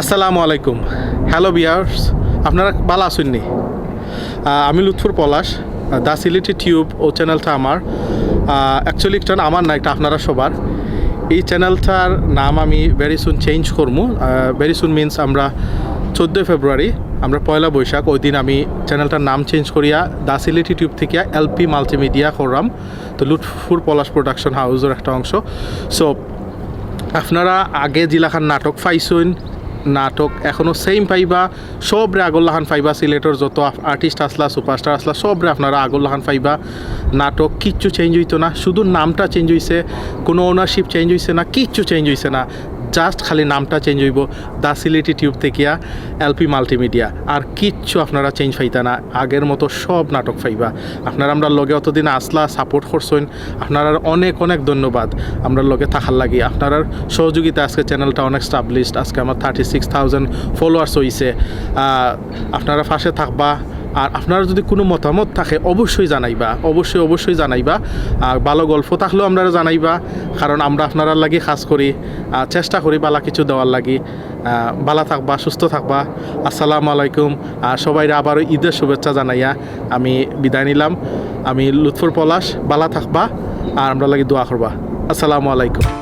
আসসালামু আলাইকুম। হ্যালো বিয়ার্স আপনারা ভালো আসেননি আমি লুৎফুর পলাশ দ্য সিলিটি টিউব ও চ্যানেলটা আমার। অ্যাকচুয়ালি এটা আমার না, এটা আপনারা সবার। এই চ্যানেলটার নাম আমি ভেরি সুন চেঞ্জ করব। ভেরি সুন মিনস আমরা চোদ্দোই ফেব্রুয়ারি, আমরা পয়লা বৈশাখ, ওই দিন আমি চ্যানেলটার নাম চেঞ্জ করিয়া দ্য সিলিটি টিউব থেকে এলপি মাল্টিমিডিয়া করলাম। তো লুৎফুর পলাশ প্রোডাকশন হাউসের একটা অংশ। সো আপনারা আগে জিলাখান নাটক পাইছেন নাটক এখনও সেম পাইবা। সবরে আগল্লাহান পাইবা, সিলেটর যত আর্টিস্ট আসলা সুপারস্টার আসলা, সবরে আপনারা আগল্লাহান পাইবা। নাটক কিচ্ছু চেঞ্জ হইতো না, শুধু নামটা চেঞ্জ হইছে, কোনো ওনারশিপ চেঞ্জ হইছে না, কিচ্ছু চেঞ্জ হইছে না। জাস্ট খালি নামটা চেঞ্জ হইব। দা সিলেটি টিউব থেকে এলপি মাল্টিমিডিয়া আর কিচ্ছু আপনারা চেঞ্জ পাইতা না। আগের মতো সব নাটক পাইবা আপনারা আমরা লগে অতদিন আসলা সাপোর্ট করছেন। আপনারা অনেক অনেক ধন্যবাদ। আমরা লগে থাকার লাগি। আপনার সহযোগিতা আজকে চ্যানেলটা অনেক স্টাবলিশড আজকে আমার থার্টি সিক্স থাউজেন্ড ফলোয়ার্স হয়েছে আপনারা পাশে থাকবা। আর আপনারা যদি কোনো মতামত থাকে, অবশ্যই জানাইবা, অবশ্যই অবশ্যই জানাইবা। আর ভালো গল্প থাকলেও আপনারা জানাইবা, কারণ আমরা আপনারা লাগি খাস করি চেষ্টা করি বালা কিছু দেওয়ার লাগি। ভালো থাকবা, সুস্থ থাকবা। আসসালামু আলাইকুম। আর সবাই আবারও ঈদের শুভেচ্ছা জানাইয়া আমি বিদায় নিলাম। আমি লুৎফুর পলাশ বালা থাকবা, আর আমরা লাগি দোয়া করবা। আসসালামু আলাইকুম।